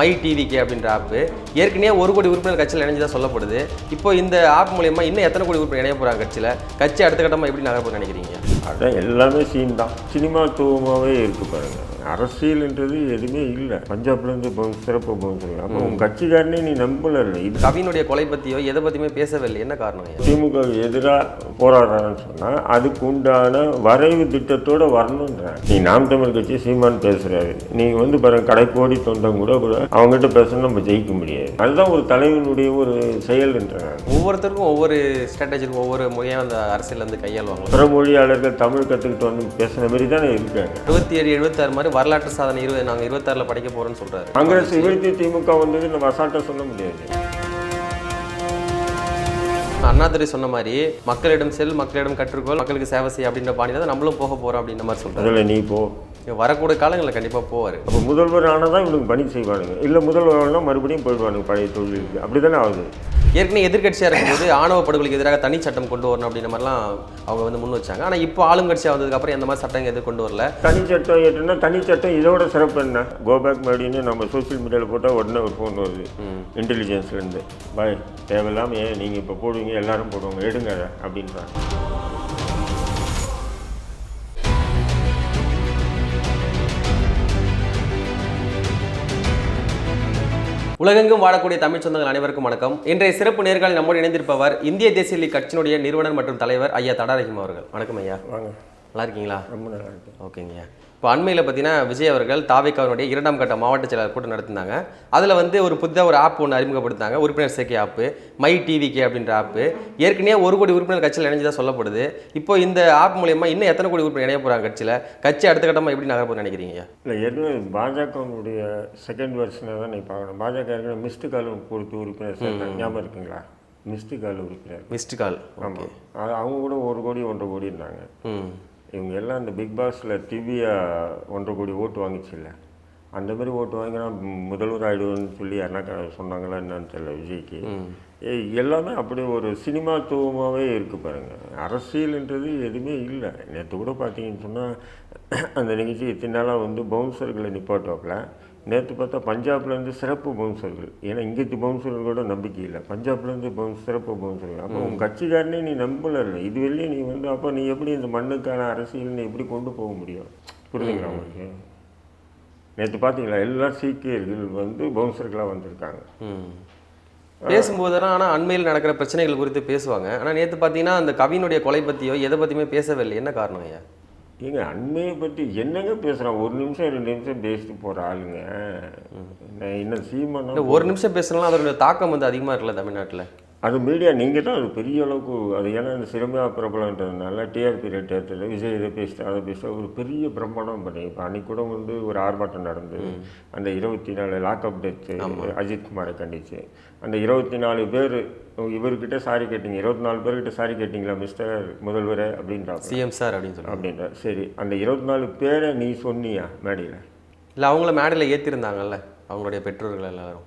My TVK அப்படின்ற ஆப்பு ஏற்கனவே ஒரு கோடி உறுப்பினர் கட்சியில் இணைஞ்சதாக சொல்லப்படுது. இப்போ இந்த ஆப் மூலயமா இன்னும் எத்தனை கோடி உறுப்பினர் இணைய போகிறாங்க கட்சியில்? கட்சி அடுத்த கட்டமாக எப்படி நகரப்போ நினைக்கிறீங்க? அதான் எல்லாமே சீன் தான். சினிமாத்துவமாகவே இருக்கு பாருங்கள் அரசியல்ன்றது எதுவுமே இல்லை. பஞ்சாப்லேருந்து சிறப்பு பவுன்ஸ் அப்போ உன் கட்சிக்காரனே நீ நம்பல இது கவினுடைய கொலை பற்றியோ எதை பற்றியுமே பேசவே இல்லை என்ன காரணம்? திமுக எதிராக போராடுறான்னு சொன்னால் அதுக்கு உண்டான வரைவு திட்டத்தோட வரணுன்ற நீ நாம் தமிழ் கட்சி சீமான் பேசுறாரு. நீங்க வந்து பாருங்க கடைக்கோடி தொண்டம் கூட கூட அவங்ககிட்ட பேசணும் நம்ம ஜெயிக்க முடியாது. அதுதான் ஒரு தலைவனுடைய ஒரு செயல்ன்றாங்க ஒவ்வொருத்தருக்கும் ஒவ்வொரு ஸ்ட்ராட்டஜிக்கும் ஒவ்வொரு முறையாக அந்த அரசியல் வந்து கையாளுவாங்க பிற மொழியாளர்கள் தமிழ் கற்றுக்கிட்டு வந்து பேசுன மாதிரி தானே இருக்காங்க. அறுபத்தி ஏழு எழுபத்தாறு மாதிரி வரலாற்று சாதனை இருபது நாங்கள் இருபத்தாறில் படிக்க போகிறோன்னு சொல்கிறாரு காங்கிரஸ் வீழ்த்தி திமுக வந்தது நம்ம அசால்ட்டாக சொல்ல முடியாது. அண்ணாதுரை சொன்ன மாதிரி மக்களிடம் செல் மக்களிடம் கற்றுக்கொள் மக்களுக்கு சேவை செய்ய அப்படின்ற பாணி தான் நம்மளும் போக போகிறோம் அப்படின்ற மாதிரி சொல்கிறாரு அதில் நீ போ. வரக்கூடிய காலங்களில் கண்டிப்பாக போவார். அப்போ முதல்வர் ஆனால் தான் இவனுக்கு பணி செய்வானுங்க. இல்லை முதல்வர் ஆனால் மறுபடியும் போயிடுவானுங்க பழைய தொழிலுக்கு. அப்படி தானே ஆகுது? ஏற்கனவே எதிர்க்கட்சியாக இருக்கும்போது ஆணவ படுகொலைக்கு எதிராக தனி சட்டம் கொண்டு வரணும் அப்படின்ற மாதிரிலாம் அவங்க வந்து முன் வச்சாங்க. ஆனால் இப்போ ஆளுங்கட்சியாக வந்ததுக்கப்புறம் எந்த மாதிரி சட்டம் எதுவும் கொண்டு வரல? தனி சட்டம் ஏற்றுனா தனி சட்டம் இதோட சிறப்பு என்ன? கோபேக் மறுபடியும் நம்ம சோஷியல் மீடியாவில் போட்டால் உடனே ஒரு ஃபோன் வருது. இன்டெலிஜென்ஸ்லேருந்து பாய் தேவையில்லாமல் ஏன் நீங்கள் இப்போ போடுவீங்க? எல்லாரும் போடுவாங்க. எடுங்க அதை அப்படின்றாங்க. உலகெங்கும் வாழக்கூடிய தமிழ் சொந்தங்கள் அனைவருக்கும் வணக்கம். இன்றைய சிறப்பு நேர்காணல் நம்மோடு இணைந்திருப்பவர் இந்திய தேசிய லீக் கட்சியினுடைய நிறுவனர் மற்றும் தலைவர் ஐயா தடா ரஹீம் அவர்கள். வணக்கம் ஐயா. வாங்க. நல்லா இருக்கீங்களா? ரொம்ப நல்லா இருக்கு ஓகேங்க இப்போ அண்மையில் பார்த்தீங்கன்னா விஜய் அவர்கள் தாவிக்காவினுடைய இரண்டாம் கட்ட மாவட்ட செயலாளர் கூட்டம் நடத்தினாங்க. அதில் வந்து ஒரு புதிதாக ஒரு ஆப் ஒன்று அறிமுகப்படுத்தினாங்க. உறுப்பினர் சேர்க்கை ஆப்பு மை டிவிகே அப்படின்ற ஆப்பு ஏற்கனவே ஒரு கோடி உறுப்பினர் கட்சியில் இணைஞ்சதா சொல்லப்படுது. இப்போ இந்த ஆப் மூலயமா இன்னும் எத்தனை கோடி உறுப்பினர் இணைய போகிறாங்க கட்சியில்? கட்சி அடுத்த கட்டமாக எப்படி நகர்ப்பு நினைக்கிறீங்க? இல்லை ஏற்கனவே பாஜகவுடைய செகண்ட் வெர்ஷனை தான் நீ பார்க்கணும். பாஜக ஏற்கனவே மிஸ்டு கால் கொடுத்து உறுப்பினர் சேர்த்தாங்க ஞாபகம் இருக்குங்களா? மிஸ்டு கால் உறுப்பினர். மிஸ்டு கால் ஆமாம் அவங்க கூட ஒரு கோடி ஒன்றரை கோடி இருந்தாங்க ம். இவங்க எல்லாம் இந்த பிக் பாஸில் திவ்யா ஒன்றரை கோடி ஓட்டு வாங்கிச்சுல்ல. அந்த மாதிரி ஓட்டு வாங்கினா முதல்வர் ஆயிடுவோன்னு சொல்லி யாருனா சொன்னாங்களா என்னன்னு தெரியல விஜய்க்கு. எல்லாமே அப்படி ஒரு சினிமாத்துவமாகவே இருக்கு பாருங்க. அரசியல்ன்றது எதுவுமே இல்லை. நேற்று கூட பார்த்தீங்கன்னு சொன்னால் அந்த நிகழ்ச்சி இத்தனை நாளாக வந்து பவுன்சர்களை நிப்பாட்டுவாப்பில் நேற்று பார்த்தா பஞ்சாப்லேருந்து சிறப்பு பவுன்சர்கள் ஏன்னா இங்கேத்து பவுன்சர்கள் கூட நம்பிக்கை இல்லை. பஞ்சாப்லேருந்து பவுன்ஸ் சிறப்பு பவுன்சர்கள் அப்போ உன் கட்சிக்காரனே நீ நம்பல இது வெளியே நீ வந்து அப்போ நீ எப்படி இந்த மண்ணுக்கான அரசியல் நீ எப்படி கொண்டு போக முடியும்? புரியுதுங்களா உங்களுக்கு? நேற்று பார்த்தீங்களா எல்லா சீக்கியர்கள் வந்து பவுன்சர்களாக வந்திருக்காங்க. ம். பேசும்போதெல்லாம் ஆனால் அண்மையில் நடக்கிற பிரச்சனைகள் குறித்து பேசுவாங்க. ஆனால் நேற்று பார்த்தீங்கன்னா அந்த கவினுடைய கொலை பற்றியோ எதை பற்றியுமே பேசவே இல்லை என்ன காரணம் ஐயா? ஏங்க அண்மையை பற்றி என்னங்க பேசுகிறான் ஒரு நிமிஷம் ரெண்டு நிமிஷம் பேசிட்டு போகிற ஆளுங்க. நான் இன்னும் சீமானா ஒரு நிமிஷம் பேசுனாலும் அதோட தாக்கம் வந்து அதிகமாக இருக்குல்ல தமிழ்நாட்டில்? அது மீடியா நீங்கள் தான் அது பெரிய அளவுக்கு அது ஏன்னா இந்த சிறுமையாக பிரபலன்றதுனால டிஆர்பி ரேட் ஏற்றுறது விஜய் இதை பேசிட்டு அதை பேசிட்டு ஒரு பெரிய பிரம்மாண்டம் பண்ணி இப்போ அன்னைக்கு கூட வந்து ஒரு ஆர்ப்பாட்டம் நடந்தது அந்த இருபத்தி நாலு லாக்அப் டெத்து அஜித் குமாரை கண்டிச்சு. அந்த இருபத்தி நாலு பேர் இவர்கிட்ட சாரி கேட்டீங்க இருபத்தி நாலு பேர்கிட்ட சாரி கேட்டிங்களா மிஸ்டர் முதல்வரே அப்படின்றாங்க சிஎம் சார் அப்படின்னு சொல்லி அப்படின்ற சரி அந்த இருபத்தி நாலு பேரை நீ சொன்னியா மேடையில்? இல்லை அவங்கள மேடையில் ஏற்றிருந்தாங்கல்ல அவங்களுடைய பெற்றோர்கள் எல்லாரும்.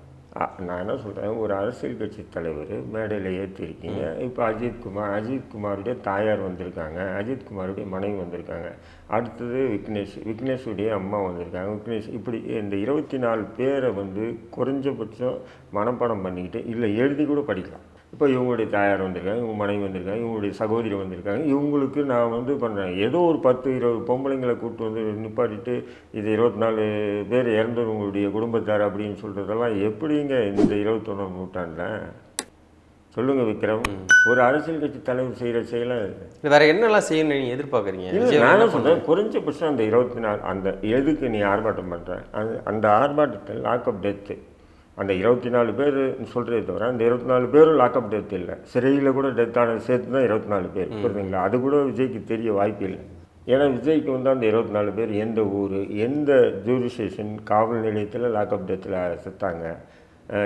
நான் என்ன சொல்கிறேன் ஒரு அரசியல் கட்சி தலைவர் மேடையில் ஏற்றிருக்கீங்க இப்போ அஜித் குமார் அஜித் குமாருடைய தாயார் வந்திருக்காங்க. அஜித் குமாருடைய மனைவி வந்திருக்காங்க. அடுத்தது விக்னேஷ் விக்னேஷுடைய அம்மா வந்திருக்காங்க. விக்னேஷ் இப்படி இந்த இருபத்தி நாலு பேரை வந்து குறைஞ்சபட்சம் மனப்பாடம் பண்ணிக்கிட்டு இல்லை எழுதி கூட படிக்கலாம். இப்போ இவங்களுடைய தாயார் வந்திருக்காங்க இவங்க மனைவி வந்திருக்காங்க இவங்களுடைய சகோதரி வந்திருக்காங்க. இவங்களுக்கு நான் வந்து பண்ணுறேன் ஏதோ ஒரு பத்து இருபது பொம்பளைங்களை கூப்பிட்டு வந்து நிப்பாட்டிட்டு இது இருபத்தி நாலு பேர் இறந்தவங்களுடைய குடும்பத்தார் அப்படின்னு சொல்கிறதெல்லாம் எப்படிங்க இந்த இருபத்தொன்னாம் நூற்றாண்டில்? சொல்லுங்க விக்ரம். ஒரு அரசியல் கட்சி தலைவர் செய்கிற செயலை இல்லை வேற என்னெல்லாம் செய்யணும்னு நீங்கள் எதிர்பார்க்குறீங்க? நானும் சொல்கிறேன் குறைஞ்சபட்சம் அந்த இருபத்தி நாலு அந்த எதுக்கு நீ ஆர்ப்பாட்டம் பண்ணுற அந்த அந்த ஆர்ப்பாட்டத்தில் லாக்அப் டெத்து அந்த இருபத்தி நாலு பேர் சொல்கிறதே தவிர அந்த இருபத்தி நாலு பேரும் லாக்அப் டெத் இல்லை. சிறையில் கூட டெத் ஆனது சேர்த்து தான் இருபத்தி நாலு பேர் புரியுதுங்களா அது கூட விஜய்க்கு தெரிய வாய்ப்பு இல்லை. ஏன்னா விஜய்க்கு வந்து அந்த இருபத்தி நாலு பேர் எந்த ஊர் எந்த ஜூரிஸ்டேஷன் காவல் நிலையத்தில் லாக்அப் டெத்தில் செத்தாங்க.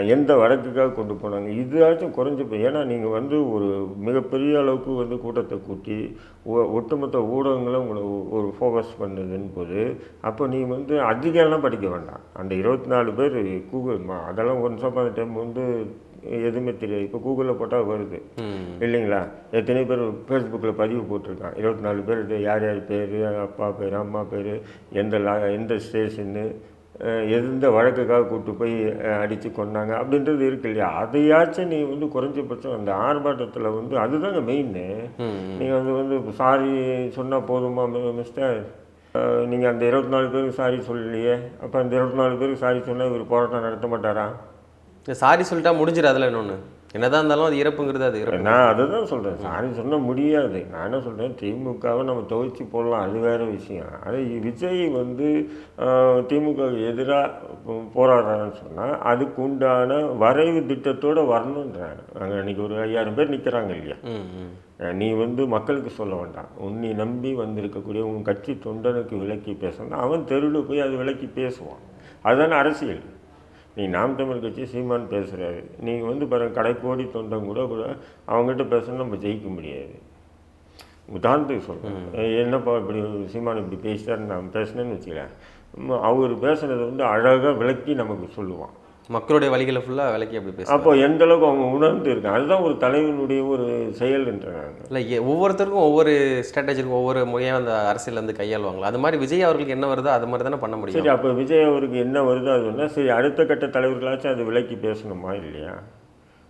எந்த வழக்குக்காக கொண்டு போனாங்க? இதாச்சும் குறைஞ்ச போய் ஏன்னா நீங்கள் வந்து ஒரு மிகப்பெரிய அளவுக்கு வந்து கூட்டத்தை கூட்டி ஒ- ஒட்டுமொத்த ஊடகங்களை உங்களை ஒரு ஃபோக்கஸ் பண்ணுதுன்னு போது அப்போ நீ வந்து அதிகம்லாம் படிக்க வேண்டாம். அந்த இருபத்தி நாலு பேர் கூகுள் மா- அதெல்லாம் ஒன்ஸ் அந்த டைம் வந்து எதுவுமே தெரியாது. இப்போ கூகுளில் போட்டால் வருது. இல்லைங்களா? எத்தனை பேர் ஃபேஸ்புக்கில் பதிவு போட்டிருக்கான் இருபத்தி நாலு பேர் இது யார் யார் பேர் அப்பா பேர் அம்மா பேர் எந்த லா எந்த ஸ்டேஷன்னு எந்த வழக்குக்காக கூட்டு போய் அடித்து கொண்டாங்க அப்படின்றது இருக்கு இல்லையா? அதையாச்சும் நீ வந்து குறைஞ்சபட்சம் அந்த ஆர்ப்பாட்டத்தில் வந்து அதுதாங்க மெயின்னு நீங்கள் வந்து வந்து சாரி சொன்னால் போதுமா மிஸ்டர் நீங்கள் அந்த இருபத்தி நாலு பேருக்கு சாரி சொல்லலையே. அப்போ அந்த இருபத்தி நாலு பேருக்கு சாரி சொன்னால் இவர் போராட்டம் நடத்த மாட்டாரா? சாரி சொல்லிட்டா முடிஞ்சிடாதுல இன்னொன்று என்னதான் இருந்தாலும் அது இறப்புங்கிறது அது இறப்பு. நான் அதை தான் சொல்கிறேன் சாரி சொன்ன முடியாது. நான் என்ன சொல்கிறேன் திமுகவை நம்ம துவைச்சி போடலாம். அது வேறு விஷயம். அது விஜய் வந்து திமுகவுக்கு எதிராக போராடுறான்னு சொன்னால் அதுக்கு உண்டான வரைவு திட்டத்தோடு வரணுன்றாங்க அங்கே இன்னைக்கு ஒரு ஐயாயிரம் பேர் நிற்கிறாங்க இல்லையா? நீ வந்து மக்களுக்கு சொல்ல வேண்டாம். உன்னை நம்பி வந்திருக்கக்கூடிய உன் கட்சி தொண்டனுக்கு விலக்கி பேசணும். அவன் தெருவில் போய் அது விலக்கி பேசுவான். அதுதானே அரசியல். நீ நாம் தமிழ் கட்சி சீமான் பேசுகிறாரு நீங்கள் வந்து பாருங்க கடைக்கோடி தொண்டன் கூட கூட அவங்ககிட்ட பேசணும் நம்ம ஜெயிக்க முடியாது. உதாரணத்துக்கு சொல்கிறேன் என்னப்பா இப்படி சீமான் இப்படி பேசிட்டாருன்னு நான் பேசினேன்னு வச்சுக்கிறேன் அவர் பேசுனதை வந்து அழகாக விளக்கி நமக்கு சொல்லுவான். மக்களுடைய வழிகளை ஃபுல்லாக விலைக்கு அப்படி பேசுவாங்க. அப்போ எந்த அளவுக்கு அவங்க உணர்ந்து இருக்காங்க? அதுதான் ஒரு தலைவனுடைய ஒரு செயல்ன்றாங்க இல்லை ஒவ்வொருத்தருக்கும் ஒவ்வொரு ஸ்ட்ராட்டஜிக்கும் ஒவ்வொரு முறையாக அந்த அரசியல் வந்து கையாளுவாங்களா? அது மாதிரி விஜய் அவர்களுக்கு என்ன வருதோ அது மாதிரி தானே பண்ண முடியும். சரி அப்போ விஜய் அவருக்கு என்ன வருதோ அது சொன்னா சரி அடுத்த கட்ட தலைவர்களாச்சும் அது விலக்கி பேசணுமா இல்லையா?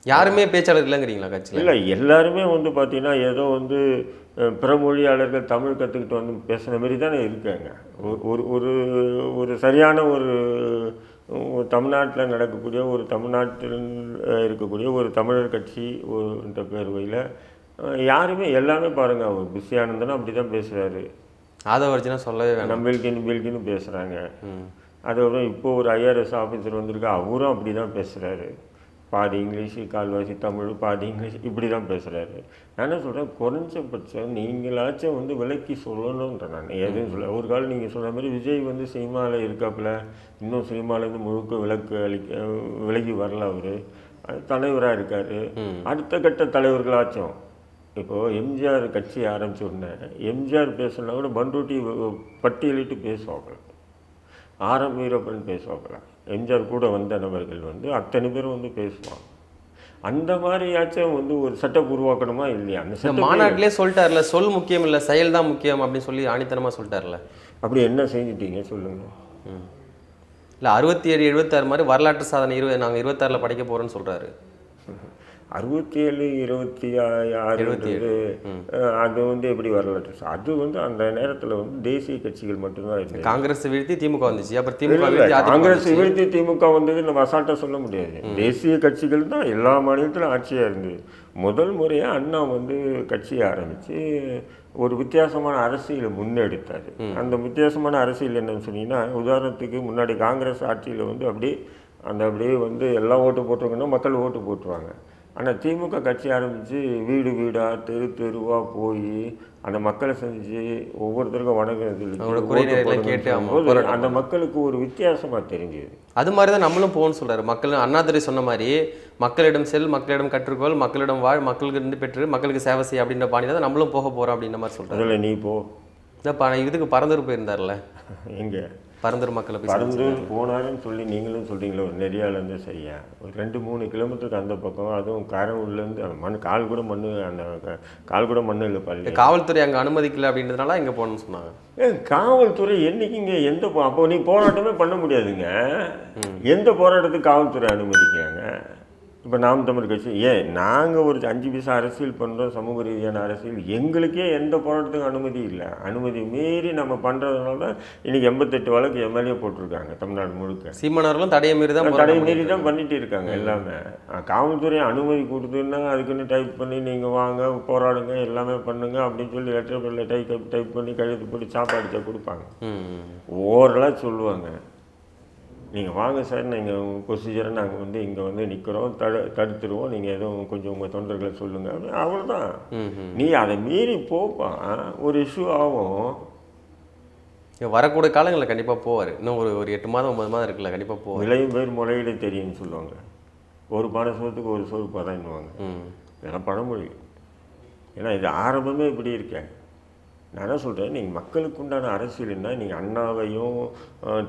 யாருமே பேச்சாளர் இல்லைங்கிறீங்களா கட்சியில்? இல்லை எல்லாருமே வந்து பார்த்தீங்கன்னா ஏதோ வந்து பிற மொழியாளர்கள் தமிழ் கற்றுக்கிட்டு வந்து பேசுன மாதிரி தானே இருக்காங்க. ஒரு- ஒரு ஒரு சரியான ஒரு தமிழ்நாட்டில் நடக்கக்கூடிய ஒரு தமிழ்நாட்டில் இருக்கக்கூடிய ஒரு தமிழர் கட்சி ஒரு என்ற பேர்வையில் யாருமே எல்லாமே பாருங்கள் அவர் பிஸி ஆனந்தனும் அப்படி தான் பேசுகிறாரு ஆதவர்ஜினா சொல்லவே வேணாம். நம்பில்கின்னு பில்கின்னு பேசுகிறாங்க அதுக்கப்புறம் இப்போ ஒரு ஐஆர்எஸ் ஆஃபீஸர் வந்திருக்கு அவரும் அப்படி தான் பேசுகிறாரு பாதி இங்கிலீஷு கால்வாசி தமிழ் பாதி இங்கிலீஷ் இப்படி தான் பேசுகிறாரு நான் என்ன சொல்கிறேன் குறைஞ்சபட்சம் நீங்களாச்சும் வந்து விலக்கி சொல்லணுன்ற நான் எதுவும் சொல்ல ஒரு காலம் நீங்கள் சொல்கிற மாதிரி விஜய் வந்து சினிமாவில் இருக்காப்புல இன்னும் சினிமாலேருந்து முழுக்க விலக்கு அளிக்க விலகி வரல அவர். தலைவராக இருக்கார். அடுத்த கட்ட தலைவர்களாச்சும் இப்போது எம்ஜிஆர் கட்சி ஆரம்பிச்ச உடனே எம்ஜிஆர் பேசுனா கூட பண்ருட்டி வ- பட்டியலிட்டு பேசுவாங்க ஆரம் வீரப்பன் பேசுவாங்க எம்ஜிஆர் கூட வந்த நபர்கள் வந்து அத்தனை பேரும் வந்து பேசுவாங்க. அந்த மாதிரியாச்சும் வந்து ஒரு செட்டப் உருவாக்கணுமா இல்லையா? அந்த மாநாட்டிலே சொல்லிட்டார்ல சொல் முக்கியம் இல்லை செயல் தான் முக்கியம் அப்படின்னு சொல்லி ஆணித்தனமாக சொல்லிட்டார்ல. அப்படி என்ன செஞ்சிட்டீங்க? சொல்லுங்கள் இல்லை அறுபத்தி ஏழு எழுபத்தாறு மாதிரி வரலாற்று சாதனை இருபது நாங்கள் இருபத்தாறில் படைக்க போகிறோன்னு சொல்கிறாரு அறுபத்தி ஏழு இருபத்தி ஆறுன்றது அது வந்து எப்படி வரலாற்று அது வந்து அந்த நேரத்தில் வந்து தேசிய கட்சிகள் மட்டும்தான் இருந்தது. காங்கிரஸ் வீழ்த்தி திமுக வந்துச்சு. அப்புறம் திமுக காங்கிரஸ். வீழ்த்தி திமுக வந்தது நம்ம அசால்ட்டாக சொல்ல முடியாது. தேசிய கட்சிகள் தான் எல்லா மாநிலத்திலும் ஆட்சியாக இருந்தது. முதல் முறையாக அண்ணா வந்து கட்சியை ஆரம்பித்து ஒரு வித்தியாசமான அரசியலை முன்னெடுத்தார். அந்த வித்தியாசமான அரசியல் என்னன்னு சொன்னீங்கன்னா உதாரணத்துக்கு முன்னாடி காங்கிரஸ் ஆட்சியில் வந்து அப்படியே அந்த அப்படியே வந்து எல்லாம் ஓட்டு போட்டிருக்கணும் மக்கள் ஓட்டு போட்டுருவாங்க. ஆனால் திமுக கட்சி ஆரம்பித்து வீடு வீடாக தெரு தெருவாக போய் அந்த மக்களை செஞ்சு ஒவ்வொருத்தருக்கும் போராட்டம் அந்த மக்களுக்கு ஒரு வித்தியாசமாக தெரிஞ்சுது. அது மாதிரி தான் நம்மளும் போகணும்னு சொல்றாரு. மக்கள் அண்ணாதுரை சொன்ன மாதிரி மக்களிடம் செல் மக்களிடம் கற்றுக்கொள் மக்களிடம் வாழ் மக்களுக்கு இருந்து பெற்று மக்களுக்கு சேவை செய் அப்படின்ற பாணி தான் நம்மளும் போக போறோம் அப்படின்ற மாதிரி சொல்றாரு. அதில் நீ போ. இந்த ப- இதுக்கு பரந்தூர் போயிருந்தார்ல எங்கே? பரந்தூர் மக்களை போய் பறந்தூர் போனாருன்னு சொல்லி நீங்களும் சொல்றீங்களே ஒரு நெறியாலேருந்து சரியா? ஒரு ரெண்டு மூணு கிலோமீட்டருக்கு அந்த பக்கம் அதுவும் காரவூர்லேருந்து அந்த மண் கால் கூட மண் அந்த கால் கூட மண் இல்லை பள்ளி. காவல்துறை அங்க அனுமதிக்கல அப்படின்றதுனால இங்க போகணும்னு சொன்னாங்க. காவல்துறை என்னைக்குங்க எந்த அப்போ நீ போராட்டமே பண்ண முடியாதுங்க. எந்த போராட்டத்துக்கு காவல்துறை அனுமதிக்கிறாங்க இப்போ நாம் தமிழ் கட்சி ஏன்? நாங்கள் ஒரு அஞ்சு பைசா அரசியல் பண்ணுறோம் சமூக ரீதியான அரசியல். எங்களுக்கே எந்த போராட்டத்துக்கும் அனுமதி இல்லை. அனுமதி மீறி நம்ம பண்ணுறதுனால தான் இன்றைக்கி எண்பத்தெட்டு வழக்கு எம்எல்ஏ போட்டிருக்காங்க தமிழ்நாடு முழுக்க. சீமானவர்களும் தடையை மீறி தான் தடை போராட்டம் மீறி தான் பண்ணிட்டு இருக்காங்க எல்லாமே. காவல்துறை அனுமதி கொடுத்துன்னா அதுக்குன்னு டைப் பண்ணி நீங்கள் வாங்க போராடுங்க எல்லாமே பண்ணுங்க அப்படின்னு சொல்லி லெட்டர் டைப் டைப் பண்ணி கழுத்து போட்டு சாப்பாடு கொடுப்பாங்க. ஓரலாக சொல்லுவாங்க. நீங்கள் வாங்க சார் நீங்கள் ப்ரொசீஜரை நாங்கள் வந்து இங்கே வந்து நிற்கிறோம் தடு தடுத்துருவோம். நீங்கள் எதுவும் கொஞ்சம் உங்கள் தொண்டர்களை சொல்லுங்கள் அவ்வளோதான் ம், ம். நீ அதை மீறி போப்பா. ஒரு இஷ்யூ ஆகும். வரக்கூடிய காலங்களில் கண்டிப்பா போவார். இன்னும் ஒரு ஒரு எட்டு மாதம் ஒன்பது மாதம் இருக்குல்ல கண்டிப்பா போவார். விளையும் பேர் முறையிட தெரியும்னு சொல்லுவாங்க. ஒரு பானை சோத்துக்கு ஒரு சோறு பதன்னுவாங்க இதெல்லாம் பழமொழி. ஏன்னா இது ஆரம்பமே இப்படி இருக்கேன் நான் என்ன சொல்கிறேன் நீங்கள் மக்களுக்கு உண்டான அரசியல்னா நீங்கள் அண்ணாவையும்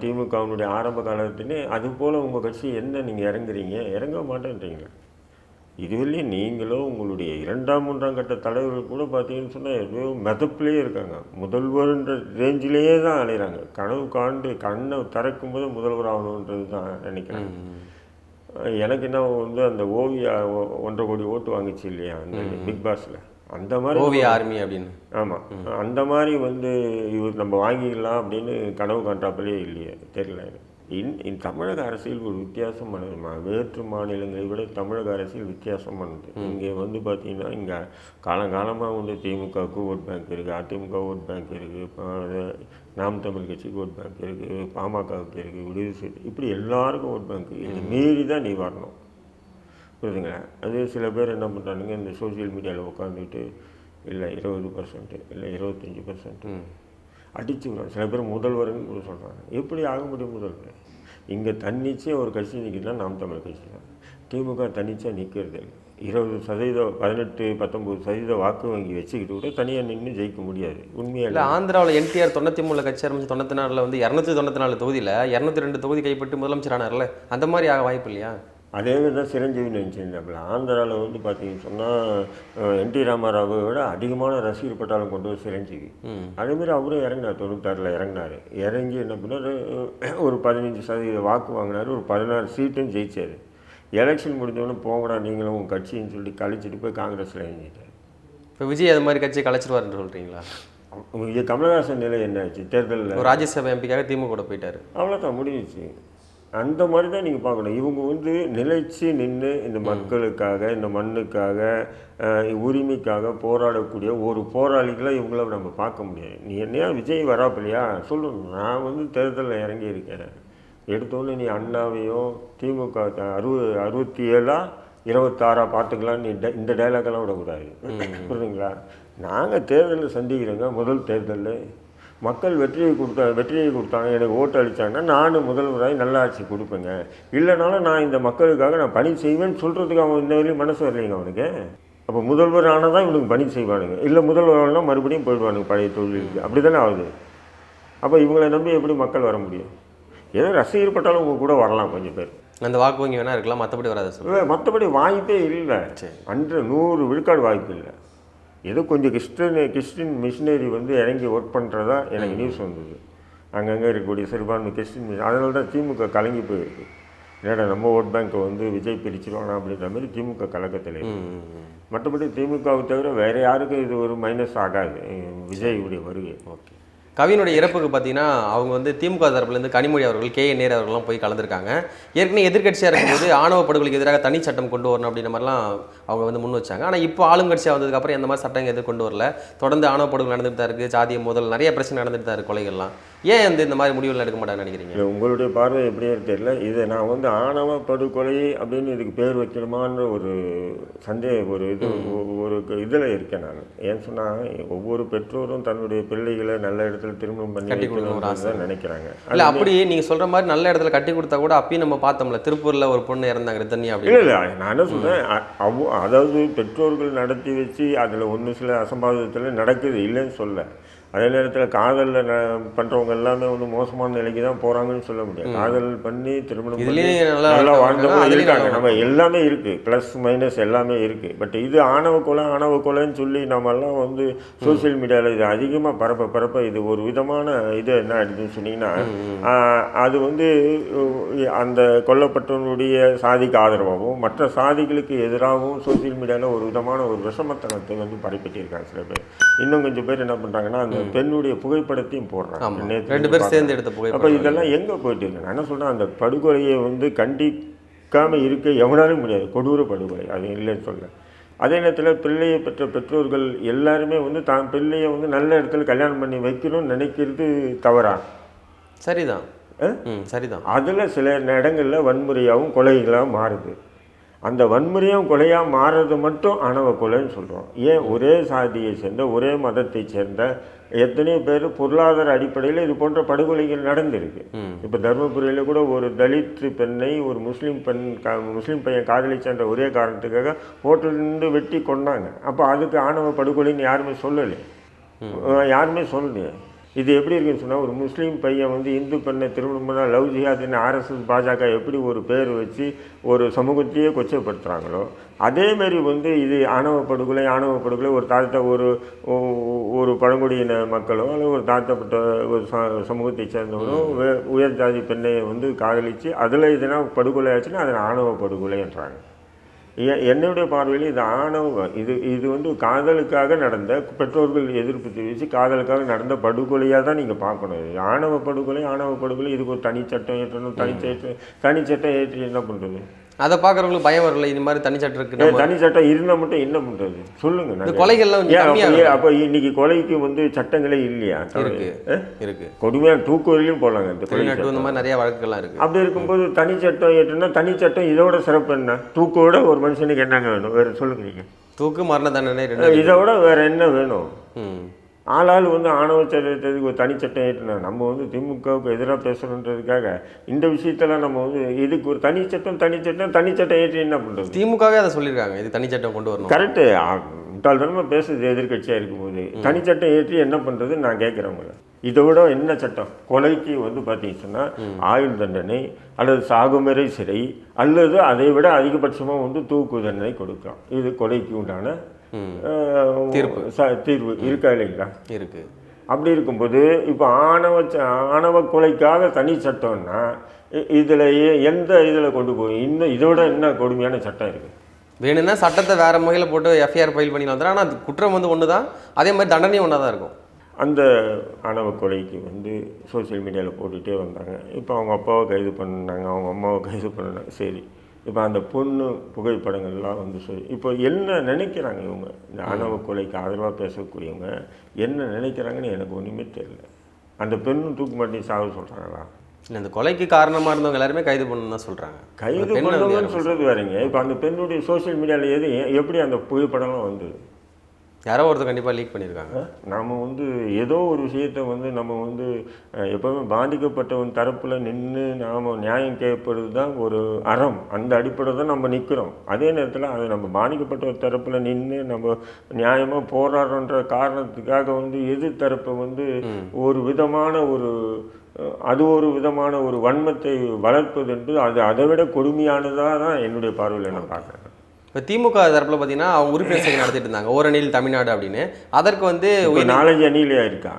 திமுகவினுடைய ஆரம்ப காலத்துலேயே அது போல் உங்கள் கட்சி என்ன நீங்கள் இறங்குறீங்க? இறங்க மாட்டேன்றீங்க இதுவரையும் நீங்களோ உங்களுடைய இரண்டாம் மூன்றாம் கட்ட தலைவர்கள் கூட பார்த்தீங்கன்னு சொன்னால் ஏதோ மெதப்பிலே இருக்காங்க. முதல்வர்ன்ற ரேஞ்சிலேயே தான் அலைகிறாங்க கனவு காண்டு கண்ணை திறக்கும் போது முதல்வர் ஆகணுன்றது தான் நினைக்கிறேன். எனக்கு என்ன வந்து அந்த ஓவியா ஒன்றரை கோடி ஓட்டு வாங்குச்சு இல்லையா அந்த பிக் பாஸ்ல? அந்த மாதிரி ஓவிய ஆர்மி அப்படின்னு. ஆமாம் அந்த மாதிரி வந்து இவர் நம்ம வாங்கிக்கலாம் அப்படின்னு கனவு காண்றாப்பிலே இல்லையே தெரியல. இன் இன் தமிழக அரசியல் ஒரு வித்தியாசமானதுமா வேற்று மாநிலங்களை விட தமிழக அரசியல் வித்தியாசமானது இங்கே வந்து பார்த்தீங்கன்னா இங்கே காலங்காலமாக வந்து திமுகவுக்கு ஓட் பேங்க் இருக்குது அதிமுக ஓட் பேங்க் இருக்குது நாம் தமிழ் கட்சிக்கு ஓட் பேங்க் இருக்குது பாமகவுக்கு இருக்குது விடுதலை இப்படி எல்லாருக்கும் ஓட் பேங்க் இது மீறி தான் நீ வரணும். புரியுதுங்களா அது சில பேர் என்ன பண்ணுறானுங்க இந்த சோஷியல் மீடியாவில் உட்காந்துட்டு இல்லை இருபது பர்சன்ட் இல்லை இருபத்தஞ்சி பர்சன்ட் அடிச்சு விடுறாங்க சில பேர் முதல்வர்னு கூட சொல்கிறாங்க எப்படி ஆக முடியும் முதல்வர்? இங்கே தன்னிச்சே ஒரு கட்சி நிற்கிதுன்னா நாம் தமிழ் கட்சி தான். திமுக தன்னிச்சா நிற்கிறது இருபது சதவீதம் பதினெட்டு பத்தொம்பது சதவீத வாக்கு வங்கி வச்சுக்கிட்டு கூட தனியாக நின்று ஜெயிக்க முடியாது. உண்மையாக இல்லை ஆந்திராவில் என்டிஆர் தொண்ணூற்றி மூணில் கட்சி ஆரம்பிச்சு தொண்ணூற்றி நாலில் வந்து இரநூத்தி தொண்ணூற்றி நாலு தொகுதியில் இரநூத்தி ரெண்டு தொகுதி கைப்பற்றி முதலமைச்சர் ஆனார்ல. அந்த மாதிரி ஆக வாய்ப்பு இல்லையா? அதே தான் சிரஞ்சீவி நினச்சிருந்தாப்புல. ஆந்திராவில் வந்து பார்த்தீங்கன்னு சொன்னால் என் டி ராமாராவை விட அதிகமான ரசிகர் பட்டாளம் கொண்டு வந்து சிரஞ்சீவி. அதேமாரி அவரும் இறங்கினார் தொண்ணூத்தாறில் இறங்கினார் இறங்கி என்ன பண்ணார் ஒரு பதினஞ்சு சதவீத வாக்கு வாங்கினார் ஒரு பதினாறு சீட்டும் ஜெயிச்சார். எலெக்ஷன் முடிஞ்சவொடனே போங்கடா நீங்களும் உங்கள் கட்சின்னு சொல்லி கழிச்சிட்டு போய் காங்கிரஸில் இறங்கிட்டார் இப்போ விஜய் அது மாதிரி கட்சியை கலைச்சிருவாருன்னு சொல்கிறீங்களா இங்கே கமலஹாசன் நிலை என்ன ஆச்சு? தேர்தலில் ராஜ்யசபா எம்பிக்காக திமுக கூட போயிட்டாரு. அவ்வளோதான் முடிஞ்சிச்சு. அந்த மாதிரி தான் நீங்கள் பார்க்கணும். இவங்க வந்து நிலைச்சு நின்று இந்த மக்களுக்காக இந்த மண்ணுக்காக உரிமைக்காக போராடக்கூடிய ஒரு போராளிகளை இவங்கள நம்ம பார்க்க முடியாது. நீ என்னையா விஜய் வராப்பில்லையா? சொல்லணும் நான் வந்து தேர்தலில் இறங்கி இருக்கேன். எடுத்தோன்னே நீ அண்ணாவையும் திமுக அறுபது அறுபத்தி ஏழா இருபத்தாறா பார்த்துக்கலாம் நீ ட- இந்த டைலாக்கெல்லாம் விடக்கூடாது. புரியுதுங்களா? நாங்கள் தேர்தலில் சந்திக்கிறோங்க முதல் தேர்தலில். மக்கள் வெற்றியை கொடுத்தா வெற்றியை கொடுத்தாங்க எனக்கு ஓட்டு அளித்தாங்கன்னா நானும் முதல்வராய் நல்லாட்சி கொடுப்பேங்க. இல்லைனாலும் நான் இந்த மக்களுக்காக நான் பணி செய்வேன்னு சொல்கிறதுக்கு அவன் இந்த வரையும் மனசு வரலைங்க அவனுக்கு. அப்போ முதல்வர் ஆனால் தான் இவனுக்கு பணி செய்வானுங்க. இல்லை முதல்வர்னா மறுபடியும் போயிடுவானுங்க பழைய தொழிலுக்கு. அப்படி தானே ஆகுது. அப்போ இவங்களை நம்பி எப்படி மக்கள் வர முடியும்? ஏதோ ரசிகர் பட்டாலும் உங்க கூட வரலாம் கொஞ்சம் பேர். அந்த வாக்கு வங்கி வேணா இருக்கலாம் மற்றபடி வராது மற்றபடி வாய்ப்பே இல்லை. அன்று நூறு விழுக்காடு வாய்ப்பு இல்லை. ஏதோ கொஞ்சம் கிறிஸ்டின் கிறிஸ்டின் மிஷினரி வந்து இறங்கி ஒர்க் பண்ணுறதா எனக்கு நியூஸ் வந்தது. அங்கங்கே இருக்கக்கூடிய சிறுபான்மை கிறிஸ்டின் மிஷன் அதனால தான் திமுக கலங்கி போயிருக்கு. என்னடா நம்ம ஓட் பேங்க்கை வந்து விஜய் பிரிச்சிருவானா அப்படின்ற மாதிரி திமுக கலக்கத்தில் இருக்கு. மற்றபடி திமுகவை தவிர வேறு யாருக்கும் இது ஒரு மைனஸ் ஆகாது. விஜயுடைய வருகை. ஓகே. கவினுடைய இறப்புக்கு பார்த்தீங்கன்னா அவங்க வந்து திமுக தரப்புலேருந்து கனிமொழி அவர்கள் கே. என். நேரு அவர்கள்லாம் போய் கலந்துருக்காங்க. ஏற்கனவே எதிர்க்கட்சியாக இருக்கும்போது ஆணவ படுகொலைக்கு எதிராக தனி சட்டம் கொண்டு வரணும் அப்படின்ற மாதிரிலாம் அவங்க வந்து முன் வச்சாங்க. ஆனால் இப்போ ஆளுங்கட்சியாக வந்ததுக்கப்புறம் எந்த மாதிரி சட்டம் எதுவும் கொண்டு வரல? தொடர்ந்து ஆணவ படுகொலை நடந்துட்டு தான் இருக்குது ஜாதிய முதல் நிறைய பிரச்சனை நடந்துட்டு தான் இருக்குது கொலைகள்லாம். ஏன் வந்து இந்த மாதிரி முடிவுகள் எடுக்க மாட்டாங்கன்னு நினைக்கிறீங்க? இல்லை உங்களுடைய பார்வை எப்படியே தெரியல. இதை நான் வந்து ஆணவ படுகொலை அப்படின்னு இதுக்கு பேர் வைக்கணுமான்ற ஒரு சந்தேக ஒரு இது ஒரு இதில் இருக்கேன் நான். ஏன்னு சொன்னால் ஒவ்வொரு பெற்றோரும் தன்னுடைய பிள்ளைகளை நல்ல இடத்துல திருமணம் பண்ணி கட்டி கொடுக்கணும் நினைக்கிறாங்க. இல்லை அப்படி நீங்கள் சொல்கிற மாதிரி நல்ல இடத்துல கட்டி கொடுத்தா கூட அப்பயும் நம்ம பார்த்தோம்ல திருப்பூரில் ஒரு பொண்ணு இறந்தாங்க ரித்தன்யா இல்லை அப்படின்னு. இல்லை நான் என்ன அவ் அதாவது பெற்றோர்கள் நடத்தி வச்சு அதில் ஒன்று சில அசம்பாவிதத்தில் நடக்குது இல்லைன்னு சொல்ல. அதே நேரத்தில் காதலில் பண்ணுறவங்க எல்லாமே வந்து மோசமான நிலைக்கு தான் போகிறாங்கன்னு சொல்ல முடியாது. காதல் பண்ணி திருமணம் பண்ணி நல்லா வாழ்ந்தவங்க இருக்காங்க. நம்ம எல்லாமே இருக்குது ப்ளஸ் மைனஸ் எல்லாமே இருக்குது பட் இது ஆணவ கொலை ஆணவ கொலைன்னு சொல்லி நம்மெல்லாம் வந்து சோஷியல் மீடியாவில் இது அதிகமாக பரப்ப பரப்ப இது ஒரு விதமான இது என்ன ஆயிடுதுன்னு சொன்னீங்கன்னா அது வந்து அந்த கொல்லப்பட்டவனுடைய சாதிக்கு ஆதரவாகவும் மற்ற சாதிகளுக்கு எதிராகவும் சோஷியல் மீடியாவில் ஒரு விதமான ஒரு விஷமத்தனத்தை வந்து பரப்பிட்டிருக்காங்க சில பேர். இன்னும் கொஞ்சம் பேர் என்ன பண்ணுறாங்கன்னா அந்த பெண்ணுடைய புகைப்படத்தையும் போடுறாங்க. ரெண்டு பேரும். சேர்ந்து எடுத்த அப்போ புகைப்படம் இதெல்லாம் எங்கே போயிட்டு இருக்கு? நான் என்ன சொல்கிறேன் அந்த படுகொலையை வந்து கண்டிக்காமல் இருக்க எவனாலும் முடியாது. கொடூர படுகொலை அது இல்லைன்னு சொல்ல. அதே நேரத்தில் பிள்ளையை பெற்ற பெற்றோர்கள் எல்லாருமே வந்து தான் பிள்ளையை வந்து நல்ல இடத்துல கல்யாணம் பண்ணி வைக்கணும்னு நினைக்கிறது தவறா சரிதான். சரிதான். அதில் சில இடங்களில் வன்முறையாகவும் கொலைகளாகவும் மாறுது. அந்த வன்முறையும் கொலையாக மாறுறது மட்டும் ஆணவ கொலைன்னு சொல்கிறோம் ஏன் ஒரே சாதியை சேர்ந்த ஒரே மதத்தை சேர்ந்த எத்தனையோ பேர் பொருளாதார அடிப்படையில் இது போன்ற படுகொலைகள் நடந்திருக்கு. இப்போ தருமபுரியில் கூட ஒரு தலித் பெண்ணை ஒரு முஸ்லீம் பெண் கா முஸ்லீம் பையன் காதலிச்சன்ற ஒரே காரணத்துக்காக ஹோட்டலிருந்து வெட்டி கொண்டாங்க அப்போ அதுக்கு ஆணவ படுகொலைன்னு யாருமே சொல்லலை. யாருமே சொல்லலையே. இது எப்படி இருக்குன்னு சொன்னால் ஒரு முஸ்லீம் பையன் வந்து இந்து பெண்ணை திருமணம் பண்ணால் லவ் ஜிஹாத்னு ஆர்எஸ்எஸ் பாஜக எப்படி ஒரு பேர் வச்சு ஒரு சமூகத்தையே கொச்சைப்படுத்துகிறாங்களோ அதேமாரி வந்து இது ஆணவ படுகொலை ஆணவ படுகொலை ஒரு தாழ்த்த ஒரு ஒரு பழங்குடியின மக்களோ அல்லது ஒரு தாழ்த்தப்பட்ட ஒரு சமூகத்தை சேர்ந்தவரோ உயர் ஜாதி பெண்ணை வந்து காதலித்து அதில் எதுனா படுகொலை ஆச்சுன்னா அதை ஆணவ படுகொலைன்றாங்க எ- என்னுடைய பார்வையில் இது ஆணவம் இது இது வந்து காதலுக்காக நடந்த பெற்றோர்கள் எதிர்ப்பு தெரிவித்து காதலுக்காக நடந்த படுகொலையாக தான் நீங்கள் பார்க்கணும். ஆணவ படுகொலை ஆணவ படுகொலை இதுக்கு ஒரு தனி சட்டம் ஏற்றணும் தனிச்சட்டம் தனிச்சட்டம் ஏற்றி என்ன பண்ணுறது அதை பார்க்குறவங்களுக்கு பயம் வரல இது மாதிரி தனிச்சட்டு இருக்கு நம்ம தனி சட்டம் இருந்தால் மட்டும் என்ன பண்ணுறது சொல்லுங்க இந்த. கொலைகள்லாம் அப்ப- இன்னைக்கு கொலைக்கு வந்து சட்டங்களே இல்லையா? இருக்கு? இருக்கு. கொடுமையான தூக்கு வரையிலும் போடலாங்க இந்த கொலை வெளிநாட்டு இந்த மாதிரி நிறைய வழக்குகள்லாம் இருக்கு. அப்படி இருக்கும்போது தனி சட்டம் ஏற்றுனா தனி சட்டம் இதோட சிறப்பு என்ன? தூக்கோட ஒரு மனுஷனுக்கு என்னங்க வேணும்? வேறு சொல்லுங்க நீங்கள் தூக்கு மரண தண்டனை ரெண்டு இதை விட வேற என்ன வேணும்? ஆளாள் வந்து ஆணவ சட்டத்துக்கு ஒரு தனிச்சட்டம் ஏற்றினா நம்ம வந்து திமுகவுக்கு எதிராக பேசணுன்றதுக்காக இந்த விஷயத்தெல்லாம் நம்ம வந்து இதுக்கு ஒரு தனிச்சட்டம் தனிச்சட்டம் தனிச்சட்டம் ஏற்றி என்ன பண்ணுறது திமுகவே அதை சொல்லியிருக்காங்க. இது தனிச்சட்டம் கொண்டு வரணும். கரெக்டு முட்டாள்தனமாக பேசுறது எதிர்க்கட்சியாக இருக்கும்போது. தனிச்சட்டம் ஏற்றி என்ன பண்ணுறது நான் கேட்குறவங்கள இதை விட என்ன சட்டம்? கொலைக்கு வந்து பார்த்தீங்கன்னு சொன்னால் ஆயுள் தண்டனை அல்லது சாகுமறை சிறை அல்லது அதை விட அதிகபட்சமாக வந்து தூக்கு தண்டனை கொடுக்கலாம். இது கொலைக்கு உண்டான தீர்ப்பு. தீர்வு இருக்கா இல்லைங்களா? இருக்கு. அப்படி இருக்கும்போது இப்போ ஆணவ ஆணவ கொலைக்காக தனி சட்டம்னா இதில் எந்த இதில் கொண்டு போய் இன்னும் இதோட என்ன கொடுமையான சட்டம் இருக்குது வேணும்னா சட்டத்தை வேற முறையில் போட்டு எஃப்ஐஆர் ஃபைல் பண்ணி வந்துடும் ஆனால் குற்றம் வந்து ஒன்று தான் அதே மாதிரி தண்டனையும் ஒன்றா தான் இருக்கும். அந்த ஆணவ கொலைக்கு வந்து சோஷியல் மீடியாவில் போட்டுகிட்டே வந்தாங்க. இப்போ அவங்க அப்பாவை கைது பண்ணாங்க அவங்க அம்மாவை கைது பண்ணாங்க சரி. இப்போ அந்த பொண்ணு புகைப்படங்கள்லாம் வந்து சரி இப்போ என்ன நினைக்கிறாங்க இவங்க? இந்த ஆணவ கொலைக்கு ஆதரவாக பேசக்கூடியவங்க என்ன நினைக்கிறாங்கன்னு எனக்கு ஒன்றுமே தெரியல. அந்த பெண்ணும் தூக்கு மாட்டி சாக சொல்கிறாங்களா இல்லை இந்த கொலைக்கு காரணமாக இருந்தவங்க எல்லாருமே கைது பண்ணணும் தான் சொல்கிறாங்க கைது பண்ணணும்னு சொல்கிறது வேறங்க. இப்போ அந்த பெண்ணுடைய சோஷியல் மீடியாவில் எது எப்படி அந்த புகைப்படம்லாம் வந்தது? யாரோ ஒருத்தர் கண்டிப்பாக லீக் பண்ணியிருக்காங்க நாம் வந்து ஏதோ ஒரு விஷயத்தை வந்து நம்ம வந்து எப்பவுமே பாதிக்கப்பட்டவன் தரப்பில் நின்று நாம் நியாயம் கேட்பது தான் ஒரு அறம். அந்த அடிப்படை தான் நம்ம நிற்கிறோம் அதே நேரத்தில் அது நம்ம பாதிக்கப்பட்ட தரப்பில் நின்று நம்ம நியாயமாக போராடுறோன்ற காரணத்துக்காக வந்து எதிர் தரப்பை வந்து ஒரு விதமான ஒரு அது ஒரு விதமான ஒரு வன்மத்தை வளர்ப்பது என்று அது அதை விட கொடுமையானதாக தான் என்னுடைய பார்வையில் நான் பார்க்குறேன். இப்போ திமுக தரப்பில் பார்த்தீங்கன்னா அவங்க உறுப்பினர் சேர்க்கை நடத்திட்டு இருந்தாங்க. ஓரணியில் தமிழ்நாடு அப்படின்னு. அதற்கு வந்து நாலஞ்சு அணியிலையா இருக்கா?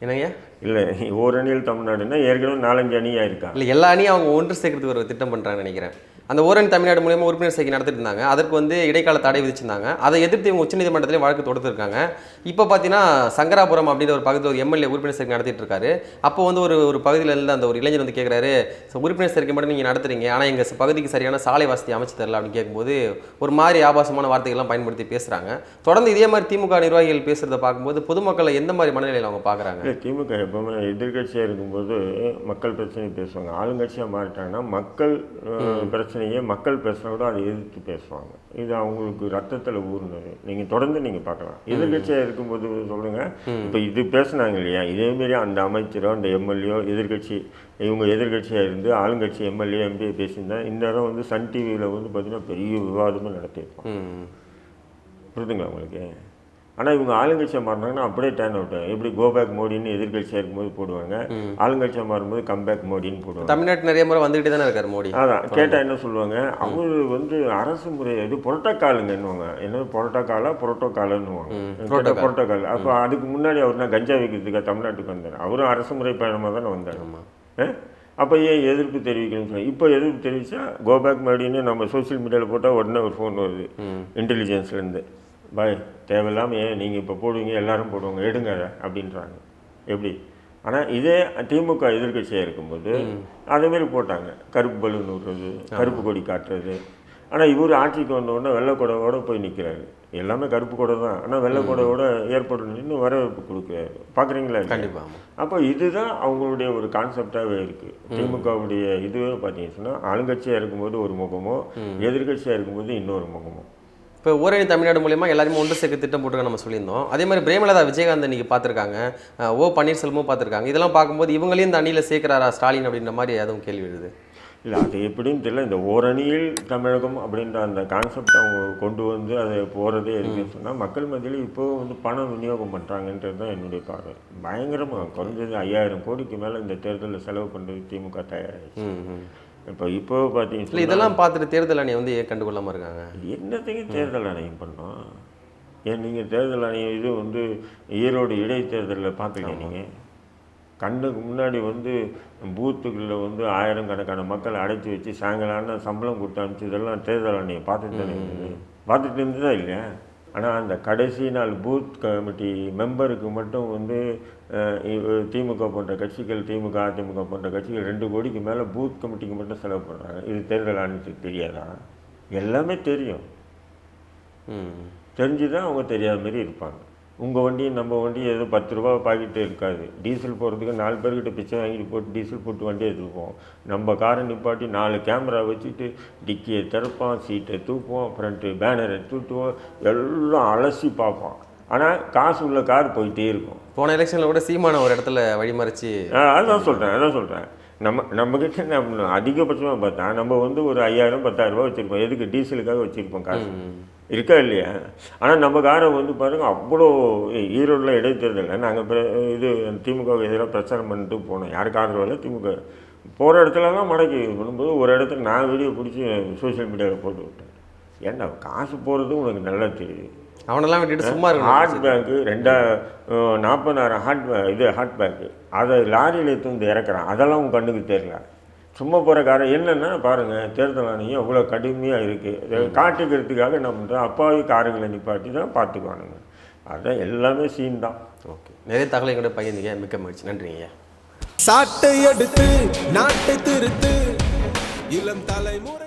என்னங்க? இல்லை ஓரணியில் தமிழ்நாடுன்னா ஏற்கனவே நாலஞ்சு அணியாக இருக்கா இல்லை எல்லா அணியும் அவங்க ஒன்று சேர்க்கறதுக்கு ஒரு திட்டம் பண்ணுறாங்கன்னு நினைக்கிறேன். அந்த ஓரணி தமிழ்நாடு மூலியமா உறுப்பினர் சேர்க்கை நடத்திட்டு இருந்தாங்க. அதற்கு வந்து இடைக்கால தடை விதிச்சிருந்தாங்க. அதை எதிர்த்து இவங்க உச்சநீதிமன்றத்திலே வழக்கு தொடுத்திருக்காங்க. இப்போ பார்த்தீங்கன்னா சங்கராபுரம் அப்படின்ற ஒரு பகுதியில் ஒரு எம்எல்ஏ உறுப்பினர் சேர்க்கை நடத்திட்டு இருக்காரு. அப்போ வந்து ஒரு ஒரு பகுதியில் இருந்து அந்த ஒரு இளைஞர் வந்து கேட்குறாரு உறுப்பினர் சேர்க்கை மட்டும் நீங்கள் நடத்துறீங்க. ஆனால் எங்கள் பகுதிக்கு சரியான சாலை வசதி அமைச்சு தரல அப்படின்னு கேட்கும்போது ஒரு மாதிரி ஆபாசமான வார்த்தைகள்லாம் பயன்படுத்தி பேசுகிறாங்க தொடர்ந்து இதே மாதிரி திமுக நிர்வாகிகள் பேசுகிறத பார்க்கும்போது பொதுமக்களை எந்த மாதிரி மனநிலையில் அவங்க பார்க்குறாங்க திமுக எப்பவுமே எதிர்கட்சியாக இருக்கும்போது மக்கள் பிரச்சனை பேசுவாங்க. ஆளுங்கட்சியாக மாறிட்டாங்கன்னா மக்கள் பிரச்சனையை மக்கள் பேசுகிறத விட அதை எதிர்த்து பேசுவாங்க. இது அவங்களுக்கு ரத்தத்தில் ஊர்னது நீங்கள் தொடர்ந்து நீங்கள் பார்க்கலாம். எதிர்கட்சியாக இருக்கும்போது சொல்லுங்கள் இப்போ இது பேசுனாங்க இல்லையா? இதேமாரி அந்த அமைச்சரோ அந்த எம்எல்ஏ எதிர்கட்சி இவங்க எதிர்கட்சியாக இருந்து ஆளுங்கட்சி எம்எல்ஏ எம்பி பேசியிருந்தா இந்நேரம் வந்து சன் டிவியில் வந்து பார்த்தீங்கன்னா பெரிய விவாதமும் நடத்தியிருப்பாங்க. ம். புரியுதுங்களா உங்களுக்கு? ஆனால் இவங்க ஆளுங்கட்சியாக மாறினாங்கன்னா அப்படியே டேர்ன் அவுட் எப்படி கோபேக் மோடின்னு எதிர்கட்சியாக இருக்கும்போது போடுவாங்க. ஆளுங்கட்சியாக மாறும்போது கம்பேக் மோடின்னு போடுவாங்க. தமிழ்நாட்டு நிறைய முறை வந்துகிட்டே தானே இருக்காரு மோடி. அதான். கேட்டால் என்ன சொல்லுவாங்க? அவர் வந்து அரசு முறை இது புரோட்டோக்காலுங்கன்னுவாங்க. என்னது புரோட்டோக்காலா புரோட்டோக்காலுன்னுவாங்க. புரோட்டோக்கால். அப்போ அதுக்கு முன்னாடி அவர் நான் கஞ்சா விற்கிறதுக்காக தமிழ்நாட்டுக்கு வந்தார். அவரும் அரசு முறை பயணமாக தானே வந்தார். அப்போ ஏன் எதிர்ப்பு தெரிவிக்கணும்னு சொல்லி இப்போ எதிர்ப்பு தெரிவித்தா கோபேக் மோடின்னு நம்ம சோஷியல் மீடியாவில் போட்டால் உடனே ஒரு ஃபோன் வருது. இன்டெலிஜென்ஸ்லேருந்து பாய் தேவையில்லாமல் ஏன் நீங்கள் இப்போ போடுவீங்க எல்லாரும் போடுவாங்க எடுங்க அப்படின்றாங்க. எப்படி? ஆனால் இதே திமுக எதிர்க்கட்சியாக இருக்கும்போது அதேமாரி போட்டாங்க. கருப்பு பலூன் விடுறது கருப்பு கொடி காட்டுறது. ஆனால் இவர் ஆட்சிக்கு வந்த உடனே வெள்ளை கொடையோட போய் நிற்கிறாரு எல்லாமே கருப்பு கொடை தான். ஆனால் வெள்ளை கொடையோட ஏற்பட்டு நின்று வரவேற்பு கொடுக்குறாரு. பார்க்குறீங்களா கண்டிப்பாக அப்போ இதுதான் அவங்களுடைய ஒரு கான்செப்டாகவே இருக்குது திமுகவுடைய இதுவே பார்த்தீங்கன்னு ஆளுங்கட்சியாக இருக்கும்போது ஒரு முகமோ எதிர்கட்சியாக இருக்கும்போது இன்னொரு முகமோ. இப்போ ஊரணி தமிழ்நாடு மூலியமா எல்லாருமே ஒன்று சேர்க்க திட்டம் போட்டுருக்க நம்ம சொல்லியிருந்தோம். அதே மாதிரி பிரேமலதா விஜயகாந்த் இன்னைக்கு பார்த்துருக்காங்க. ஓ பன்னீர்செல்வமும் பார்த்துருக்காங்க. இதெல்லாம் பார்க்கும்போது இவங்களையும் இந்த அணியில் சேர்க்கிறாரா ஸ்டாலின் அப்படின்ற மாதிரி எதுவும் கேள்வி எழுது. இல்லை அது எப்படின்னு தெரியல. இந்த ஓரணியில் தமிழகம் அப்படின்ற அந்த கான்செப்ட் அவங்க கொண்டு வந்து அதை போகிறதே இருக்குன்னு சொன்னால் மக்கள் மத்தியில் இப்போ வந்து பணம் விநியோகம் பண்ணுறாங்கன்றது தான் என்னுடைய பார்வை. பயங்கரமாக குறைஞ்சது ஐயாயிரம் கோடிக்கு மேலே இந்த தேர்தலில் செலவு பண்ணுறது திமுக தயாராகிடுச்சு இப்போ இப்போ பார்த்தீங்கன்னா இதெல்லாம் பார்த்துட்டு தேர்தல் அணியை வந்து ஏன் கண்டுகொள்ளாமல் இருக்காங்க? என்னத்துக்கு தேர்தல் ஆணையம் பண்ணோம் ஏன் நீங்கள் தேர்தல் ஆணையம் இது வந்து ஈரோடு இடைத்தேர்தலில் பார்க்கலையா நீங்கள் கண்ணுக்கு முன்னாடி வந்து பூத்துக்குள்ளே வந்து ஆயிரம் கணக்கான மக்களை அடைச்சி வச்சு சாயங்காலம் சம்பளம் கொடுத்து அனுப்பிச்சு இதெல்லாம் தேர்தல் ஆணையம் பார்த்துட்டு இருந்தது பார்த்துட்டு இருந்ததா இல்லையா? ஆனால் அந்த கடைசி நாள் பூத் கமிட்டி மெம்பருக்கு மட்டும் வந்து திமுக போன்ற கட்சிகள் திமுக அதிமுக போன்ற கட்சிகள் ரெண்டு கோடிக்கு மேலே பூத் கமிட்டிக்கு மட்டும் செலவு பண்ணுறாங்க இது தேர்தல் ஆணையத்துக்கு தெரியாதா? எல்லாமே தெரியும். தெரிஞ்சு தான் அவங்க தெரியாத மாதிரி இருப்பாங்க. உங்கள் வண்டியும் நம்ம வண்டியும் ஏதோ பத்து ரூபா பாக்கெட்டு இருக்காது. டீசல் போகிறதுக்கு நாலு பேர்கிட்ட பிச்சை வாங்கிட்டு போட்டு டீசல் போட்டு வண்டியை எடுத்துப்போம் நம்ம காரை நிப்பாட்டி நாலு கேமரா வச்சுட்டு டிக்கியை திறப்பான் சீட்டை தூக்குவோம் ஃப்ரண்ட்டு பேனரை தூட்டுவோம் எல்லாம் அலசி பார்ப்போம் ஆனால் காசு உள்ள கார் போயிட்டே இருக்கும். போன எலெக்ஷனில் கூட சீமான ஒரு இடத்துல வழிமறைச்சு ஆ, அதான் சொல்கிறேன் அதான் சொல்கிறேன் நம்ம நம்மக்கிட்ட நம்ம அதிகபட்சமாக பார்த்தா நம்ம வந்து ஒரு ஐயாயிரம் பத்தாயிரம் ரூபாய் வச்சுருப்போம். எதுக்கு டீசலுக்காக வச்சுருப்போம் காசு? இருக்கா இல்லையா? ஆனால் நம்ம காரை வந்து பாருங்கள் அவ்வளோ ஈரோடில் இடைத்தேர்தலில் நாங்கள் இது திமுகவுக்கு எதிராக பிரச்சாரம் பண்ணிட்டு போனோம். யாருக்கு ஆதரவு இல்லை திமுக. போகிற இடத்துலலாம் மடக்கி பண்ணும்போது ஒரு இடத்துல நான் வீடியோ பிடிச்சி சோஷியல் மீடியாவில் போட்டு விட்டேன். ஏன்டா காசு போகிறது உனக்கு நல்லா தெரியுது அவனெல்லாம் விட்டுட்டு சும்மா ஹார்ட் இருக்கணும் பேக்கு ரெண்டா நாற்பதாயிரம் ஹார்ட் பே இது ஹார்ட் பேக்கு அதை லாரியில் எடுத்து வந்து இறக்குறான். அதெல்லாம் உன் கண்ணுக்கு தெரியல. சும்மா போகிற காரம் என்னென்னா பாருங்கள் தேர்தல் ஆணையம் எவ்வளோ கடுமையாக இருக்குது காட்டிக்கிறதுக்காக என்ன பண்ணுறோம் அப்பாவி காருங்களை நிப்பாட்டி தான் பார்த்துக்குவானுங்க. அதான் எல்லாமே சீன் தான். ஓகே நிறைய தகவலை கூட பகிர்ந்தீங்க. மிக்க மகிழ்ச்சி. நன்றிங்க சாட்டை எடுத்து நாட்டை திருத்து. இளம் தலைமுறை